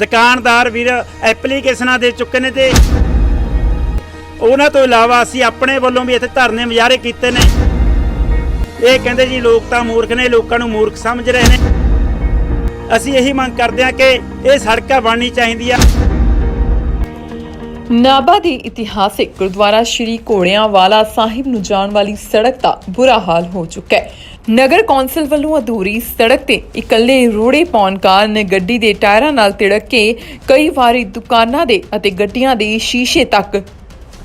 ਦੁਕਾਨਦਾਰ ਵੀਰ ਐਪਲੀਕੇਸ਼ਨਾਂ ਦੇ ਚੁੱਕੇ ਨੇ ਤੇ ਉਹਨਾਂ ਤੋਂ ਇਲਾਵਾ ਅਸੀਂ ਆਪਣੇ ਵੱਲੋਂ ਵੀ ਇੱਥੇ ਧਰਨੇ ਮੁਜ਼ਾਹਰੇ ਕੀਤੇ ਨੇ। ਇਹ ਕਹਿੰਦੇ ਜੀ ਲੋਕ ਤਾਂ ਮੂਰਖ ਨੇ, ਲੋਕਾਂ ਨੂੰ ਮੂਰਖ ਸਮਝ ਰਹੇ ਨੇ। ਅਸੀਂ ਇਹੀ ਮੰਗ ਕਰਦੇ ਹਾਂ ਕਿ ਇਹ ਸੜਕਾਂ ਬਣਨੀ ਚਾਹੀਦੀਆਂ ਨਾਭਾ ਦੇ ਇਤਿਹਾਸਿਕ ਗੁਰਦੁਆਰਾ ਸ਼੍ਰੀ ਘੋੜਿਆਂਵਾਲਾ ਸਾਹਿਬ ਨੂੰ ਜਾਣ ਵਾਲੀ ਸੜਕ ਦਾ ਬੁਰਾ ਹਾਲ ਹੋ ਚੁੱਕਾ ਹੈ। ਨਗਰ ਕੌਂਸਲ ਵੱਲੋਂ ਅਧੂਰੀ ਸੜਕ ਤੇ ਇਕੱਲੇ ਰੋੜੇ ਪਾਉਣ ਕਾਰਨ ਗੱਡੀ ਦੇ ਟਾਇਰਾਂ ਨਾਲ ਤਿੜਕ ਕੇ ਕਈ ਵਾਰੀ ਦੁਕਾਨਾਂ ਦੇ ਅਤੇ ਗੱਡੀਆਂ ਦੇ ਸ਼ੀਸ਼ੇ ਤੱਕ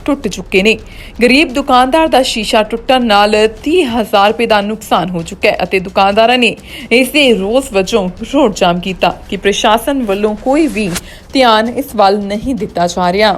ਟੁੱਟ ਚੁੱਕੇ ਨੇ। ਗਰੀਬ ਦੁਕਾਨਦਾਰ ਦਾ ਸ਼ੀਸ਼ਾ ਟੁੱਟਣ ਨਾਲ 30000 ਰੁਪਏ ਦਾ ਨੁਕਸਾਨ ਹੋ ਚੁੱਕਾ ਹੈ ਅਤੇ ਦੁਕਾਨਦਾਰਾਂ ਨੇ ਇਸ ਦੇ ਰੋਸ ਵਜੋਂ ਰੋਡ ਜਾਮ ਕੀਤਾ। ਕਿ ਪ੍ਰਸ਼ਾਸਨ ਵੱਲੋਂ ਕੋਈ ਵੀ ਧਿਆਨ ਇਸ ਵੱਲ ਨਹੀਂ ਦਿੱਤਾ ਜਾ ਰਿਹਾ।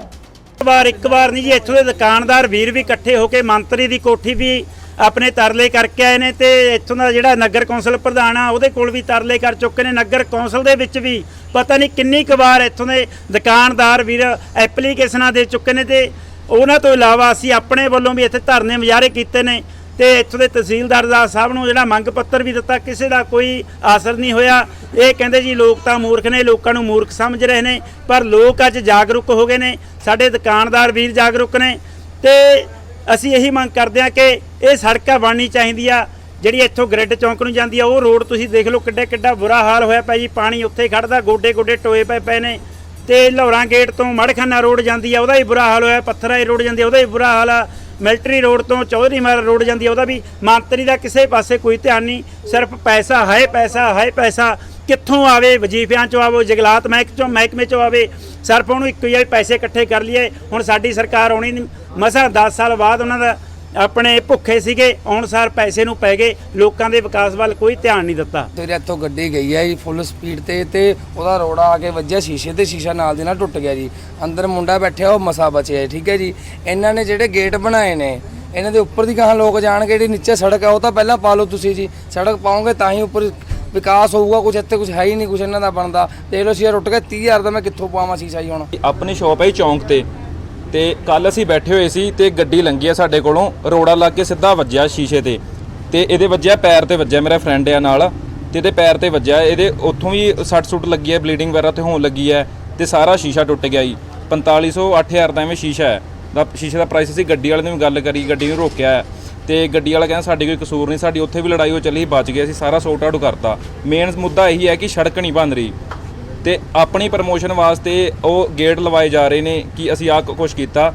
ਵਾਰ, ਇੱਕ ਵਾਰ ਨਹੀਂ ਜੀ, ਇੱਥੋਂ ਦੇ ਦੁਕਾਨਦਾਰ ਵੀਰ ਵੀ ਇਕੱਠੇ ਹੋ ਕੇ ਮੰਤਰੀ ਦੀ ਕੋਠੀ ਵੀ ਆਪਣੇ ਤਰਲੇ ਕਰਕੇ ਆਏ ਨੇ ਤੇ ਇੱਥੋਂ ਦਾ ਜਿਹੜਾ ਨਗਰ ਕੌਂਸਲ ਪ੍ਰਧਾਨ ਆ, ਉਹਦੇ ਕੋਲ ਵੀ ਤਰਲੇ ਕਰ ਚੁੱਕੇ ਨੇ। ਨਗਰ ਕੌਂਸਲ ਦੇ ਵਿੱਚ ਵੀ ਪਤਾ ਨਹੀਂ ਕਿੰਨੀ ਕੁ ਵਾਰ ਇੱਥੋਂ ਦੇ ਦੁਕਾਨਦਾਰ ਵੀਰ ਐਪਲੀਕੇਸ਼ਨਾਂ ਦੇ ਚੁੱਕੇ ਨੇ ਤੇ ਉਹਨਾਂ ਤੋਂ ਇਲਾਵਾ ਅਸੀਂ ਆਪਣੇ ਵੱਲੋਂ ਵੀ ਇੱਥੇ ਧਰਨੇ ਮੁਜ਼ਾਹਰੇ ਕੀਤੇ ਨੇ ਤੇ ਇੱਥੋਂ ਦੇ ਤਹਿਸੀਲਦਾਰ ਦਾ ਸਾਹਿਬ ਨੂੰ ਜਿਹੜਾ ਮੰਗ ਪੱਤਰ ਵੀ ਦਿੱਤਾ, ਕਿਸੇ ਦਾ ਕੋਈ ਅਸਰ ਨਹੀਂ ਹੋਇਆ। ਇਹ ਕਹਿੰਦੇ ਜੀ ਲੋਕ ਤਾਂ ਮੂਰਖ ਨੇ, ਲੋਕਾਂ ਨੂੰ ਮੂਰਖ ਸਮਝ ਰਹੇ ਨੇ, ਪਰ ਲੋਕ ਅੱਜ ਜਾਗਰੂਕ ਹੋ ਗਏ ਨੇ। ਸਾਡੇ ਦੁਕਾਨਦਾਰ ਵੀਰ ਜਾਗਰੂਕ ਨੇ ਤੇ ਅਸੀਂ ਇਹੀ ਮੰਗ ਕਰਦੇ ਹਾਂ ਕਿ ਇਹ ਸੜਕਾਂ ਬਣਨੀ ਚਾਹੀਦੀ ਆ, ਜਿਹੜੀ ਇੱਥੋਂ ਗ੍ਰਿਡ ਚੌਂਕ ਨੂੰ ਜਾਂਦੀ ਆ, ਉਹ ਰੋਡ ਤੁਸੀਂ ਦੇਖ ਲਓ ਕਿੱਡਾ ਕਿੱਡਾ ਬੁਰਾ ਹਾਲ ਹੋਇਆ ਪਿਆ ਜੀ, ਪਾਣੀ ਉੱਥੇ ਹੀ ਖੜਦਾ, ਗੋਡੇ ਗੋਡੇ ਟੋਏ ਪਏ ਪਏ ਨੇ ਤੇ ਲਾਹੌਰਾਂ ਗੇਟ ਤੋਂ ਮੜਖਾਨਾ ਰੋਡ ਜਾਂਦੀ ਆ, ਉਹਦਾ ਵੀ ਬੁਰਾ ਹਾਲ ਹੋਇਆ, ਪੱਥਰਾਈ ਰੋਡ ਜਾਂਦੀ ਆ, ਉਹਦਾ ਵੀ ਬੁਰਾ ਹਾਲ ਆ, ਮਿਲਟਰੀ ਰੋਡ ਤੋਂ ਚੌਧਰੀ ਮਾਰ ਰੋਡ ਜਾਂਦੀ ਆ, ਉਹਦਾ ਵੀ ਮੰਤਰੀ ਦਾ ਕਿਸੇ ਪਾਸੇ ਕੋਈ ਧਿਆਨ ਨਹੀਂ, ਸਿਰਫ ਪੈਸਾ ਹੈ ਪੈਸਾ ਹੈ ਪੈਸਾ ਕਿੱਥੋਂ ਆਵੇ? ਵਜੀਫਿਆਂ ਚੋਂ ਆਵੇ ਜਗਲਾਤ ਮਹਿਕ ਚੋਂ ਮਹਿਕਮੇ ਚੋਂ ਆਵੇ। ਸਿਰਫ ਉਹਨੂੰ ਇੱਕੋ ਹੀ ਪੈਸੇ ਇਕੱਠੇ ਕਰ ਲਈਏ। ਹੁਣ ਸਾਡੀ ਸਰਕਾਰ ਆਉਣੀ ਨਹੀਂ ਮਸਾਂ 10 ਸਾਲ ਬਾਅਦ ਉਹਨਾਂ ਦਾ ਆਪਣੇ ਭੁੱਖੇ ਸੀਗੇ ਅਨੁਸਾਰ ਪੈਸੇ ਨੂੰ ਪੈ ਗਏ। ਲੋਕਾਂ ਦੇ ਵਿਕਾਸ ਵੱਲ ਕੋਈ ਧਿਆਨ ਨਹੀਂ ਦਿੱਤਾ। ਤੇਰੇ ਇੱਥੋਂ ਗੱਡੀ ਗਈ ਹੈ ਜੀ ਫੁੱਲ ਸਪੀਡ ਤੇ ਤੇ ਉਹਦਾ ਰੋੜਾ ਆ ਕੇ ਵੱਜਿਆ ਸ਼ੀਸ਼ੇ ਤੇ ਸ਼ੀਸ਼ਾ ਨਾਲ ਦੇ ਨਾਲ ਟੁੱਟ ਗਿਆ ਜੀ। ਅੰਦਰ ਮੁੰਡਾ ਬੈਠਿਆ ਉਹ ਮਸਾ ਬਚਿਆ ਜੀ, ਠੀਕ ਹੈ ਜੀ। ਇਹਨਾਂ ਨੇ ਜਿਹੜੇ ਗੇਟ ਬਣਾਏ ਨੇ ਇਹਨਾਂ ਦੇ ਉੱਪਰ ਦੀ ਕਹਾਂ ਲੋਕ ਜਾਣਗੇ ਜਿਹੜੀ ਨੀਚੇ ਸੜਕ ਹੈ ਉਹ ਤਾਂ ਪਹਿਲਾਂ ਪਾ ਲਓ ਤੁਸੀਂ ਜੀ। ਸੜਕ ਪਾਓਗੇ ਤਾਂ ਹੀ ਉੱਪਰ ਵਿਕਾਸ ਹੋਊਗਾ ਕੁਝ ਇੱਥੇ ਕੁਝ ਹੈ ਹੀ ਨਹੀਂ ਕੁਝ ਇਹਨਾਂ ਦਾ ਬਣਦਾ। ਦੇਖ ਲਓ ਸ਼ੀਸ਼ਾ ਟੁੱਟ ਗਿਆ 30000 ਦਾ ਮੈਂ ਕਿੱਥੋਂ ਪਾਵਾਂ ਸ਼ੀਸ਼ਾ ਜੀ ਹੁਣ। ਆਪਣੀ ਸ਼ਾਪ ਹੈ ਜੀ ਚੌਂਕ ਤੇ। ਤੇ ਕੱਲ ਅਸੀਂ ਬੈਠੇ ਹੋਏ ਸੀ ਤੇ ਗੱਡੀ ਲੰਘੀ ਆ ਸਾਡੇ ਕੋਲੋਂ, ਰੋੜਾ ਲੱਗ ਕੇ ਸਿੱਧਾ ਵੱਜਿਆ ਸ਼ੀਸ਼ੇ ਤੇ। ਤੇ ਇਹਦੇ ਵੱਜਿਆ ਪੈਰ ਤੇ ਵੱਜਿਆ ਮੇਰਾ ਫਰੈਂਡ ਆ ਨਾਲ, ਤੇ ਇਹਦੇ ਪੈਰ ਤੇ ਵੱਜਿਆ, ਇਹਦੇ ਉੱਥੋਂ ਵੀ ਸੱਟ ਸੁੱਟ ਲੱਗੀ ਹੈ ਬਲੀਡਿੰਗ ਵਗੈਰਾ ਤੇ ਹੋਣ ਲੱਗੀ ਹੈ ਤੇ ਸਾਰਾ ਸ਼ੀਸ਼ਾ ਟੁੱਟ ਗਿਆ ਜੀ। 4500 8000 ਦਾ ਐਵੇਂ ਸ਼ੀਸ਼ਾ ਹੈ। ਦਾ ਸ਼ੀਸ਼ੇ ਦਾ ਪ੍ਰਾਈਸ ਅਸੀਂ ਗੱਡੀ ਵਾਲੇ ਨੇ ਵੀ ਗੱਲ ਕਰੀ, ਗੱਡੀ ਨੂੰ ਰੋਕਿਆ ਤੇ ਗੱਡੀ ਵਾਲਾ ਕਹਿੰਦਾ ਸਾਡੀ ਕੋਈ ਕਸੂਰ ਨਹੀਂ, ਸਾਡੀ ਉੱਥੇ ਵੀ ਲੜਾਈ ਹੋ ਚੱਲੀ, ਬਚ ਗਏ ਅਸੀਂ ਸਾਰਾ ਸੌਟ ਆਊਟ ਕਰਤਾ। ਮੇਨ ਮੁੱਦਾ ਇਹੀ ਹੈ ਕਿ ਸੜਕ ਨਹੀਂ ਬਣ ਰਹੀ। ਤੇ ਆਪਣੀ ਪ੍ਰਮੋਸ਼ਨ ਵਾਸਤੇ ਉਹ ਗੇਟ ਲਵਾਏ ਜਾ ਰਹੇ ਨੇ ਕਿ ਅਸੀਂ ਆਹ ਕੁਝ ਕੀਤਾ।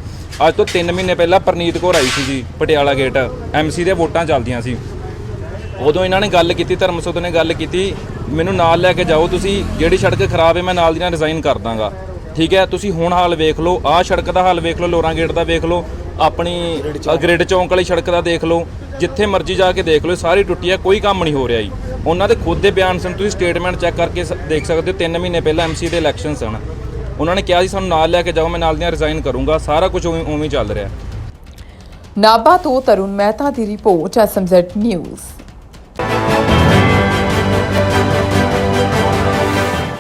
ਅੱਜ ਤੋਂ 3 ਮਹੀਨੇ ਪਹਿਲਾਂ ਪ੍ਰਨੀਤ ਕੌਰ ਆਈ ਸੀ ਜੀ, ਪਟਿਆਲਾ ਗੇਟ ਐਮਸੀ ਦੇ ਵੋਟਾਂ ਚੱਲਦੀਆਂ ਸੀ। ਉਦੋਂ ਇਹਨਾਂ ਨੇ ਗੱਲ ਕੀਤੀ ਧਰਮਸੋਤ ਨੇ ਗੱਲ ਕੀਤੀ, ਮੈਨੂੰ ਨਾਲ ਲੈ ਕੇ ਜਾਓ ਤੁਸੀਂ, ਜਿਹੜੀ ਸੜਕ ਖਰਾਬ ਹੈ ਮੈਂ ਨਾਲ ਦੀ ਨਾਲ ਰਿਜ਼ਾਈਨ ਕਰ ਦਾਂਗਾ। ਠੀਕ ਹੈ, ਤੁਸੀਂ ਹੁਣ ਹਾਲ ਵੇਖ ਲਓ, ਆਹ ਸੜਕ ਦਾ ਹਾਲ ਵੇਖ ਲਓ, ਲੋਰਾਂ ਗੇਟ ਦਾ ਵੇਖ ਲਓ। ਆਪਣੀ ਗ੍ਰਿਡ ਚੌਂਕ ਵਾਲੀ ਸੜਕ ਦਾ ਦੇਖ ਲਓ ਜਿੱਥੇ ਮਰਜ਼ੀ ਜਾ ਕੇ ਦੇਖ ਲਓ ਸਾਰੀ ਟੁੱਟੀ ਹੈ ਕੋਈ ਕੰਮ ਨਹੀਂ ਹੋ ਰਿਹਾ ਜੀ। ਉਹਨਾਂ ਦੇ ਖੁਦ ਦੇ ਬਿਆਨ ਸਨ ਤੁਸੀਂ ਸਟੇਟਮੈਂਟ ਚੈੱਕ ਕਰਕੇ ਦੇਖ ਸਕਦੇ ਹੋ 3 ਮਹੀਨੇ ਪਹਿਲਾਂ ਐਮਸੀ ਦੇ ਇਲੈਕਸ਼ਨ ਸਨ। ਉਹਨਾਂ ਨੇ ਕਿਹਾ ਸੀ ਸਾਨੂੰ ਨਾਲ ਲੈ ਕੇ ਜਾਓ ਮੈਂ ਨਾਲ ਦੀਆਂ ਰਿਜ਼ਾਈਨ ਕਰੂੰਗਾ। ਸਾਰਾ ਕੁਝ ਉਵੇਂ ਉਵੇਂ ਚੱਲ ਰਿਹਾ। ਨਾਭਾ ਤੋਂ ਤਰੁਣ ਮਹਿਤਾ ਦੀ ਰਿਪੋਰਟ ਐਸਐਮਜ਼ੈਡ ਨਿਊਜ਼